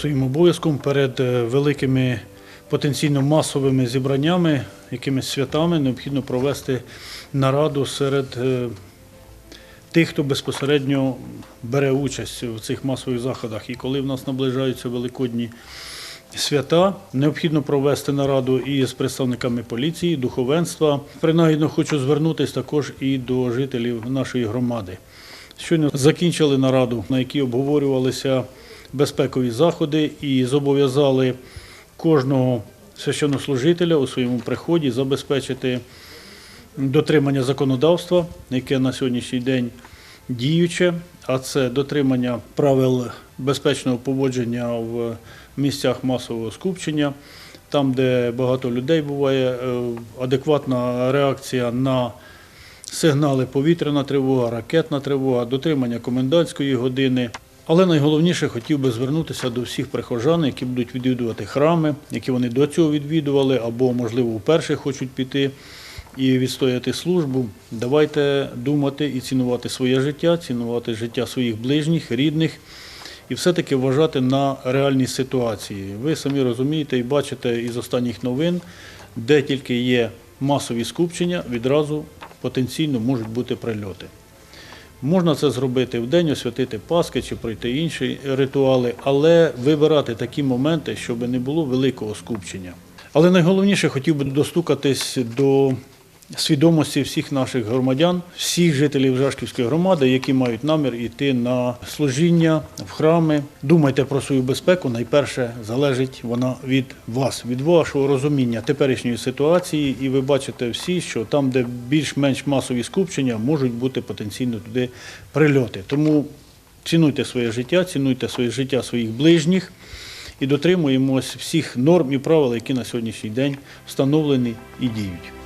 своїм обов'язком перед е, великими потенційно масовими зібраннями, якимись святами необхідно провести нараду серед е, тих, хто безпосередньо бере участь в цих масових заходах. І коли в нас наближаються великодні свята, необхідно провести нараду і з представниками поліції, духовенства. Принагідно хочу звернутися також і до жителів нашої громади. Щойно закінчили нараду, на якій обговорювалися безпекові заходи і зобов'язали кожного священнослужителя у своєму приході забезпечити дотримання законодавства, яке на сьогоднішній день діюче, а це дотримання правил безпечного поводження в місцях масового скупчення, там, де багато людей буває, е, адекватна реакція на сигнали повітряна тривога, ракетна тривога, дотримання комендантської години. Але найголовніше хотів би звернутися до всіх прихожан, які будуть відвідувати храми, які вони до цього відвідували, або, можливо, вперше хочуть піти і відстояти службу. Давайте думати і цінувати своє життя, цінувати життя своїх ближніх, рідних і все-таки вважати на реальні ситуації. Ви самі розумієте і бачите із останніх новин, де тільки є масові скупчення, відразу потенційно можуть бути прильоти. Можна це зробити в день, освятити Паски чи пройти інші ритуали, але вибирати такі моменти, щоб не було великого скупчення. Але найголовніше хотів би достукатись до свідомості всіх наших громадян, всіх жителів Жашківської громади, які мають намір йти на служіння в храми. Думайте про свою безпеку. Найперше залежить вона від вас, від вашого розуміння теперішньої ситуації. І ви бачите всі, що там, де більш-менш масові скупчення, можуть бути потенційно туди прильоти. Тому цінуйте своє життя, цінуйте своє життя своїх ближніх і дотримуємось всіх норм і правил, які на сьогоднішній день встановлені і діють.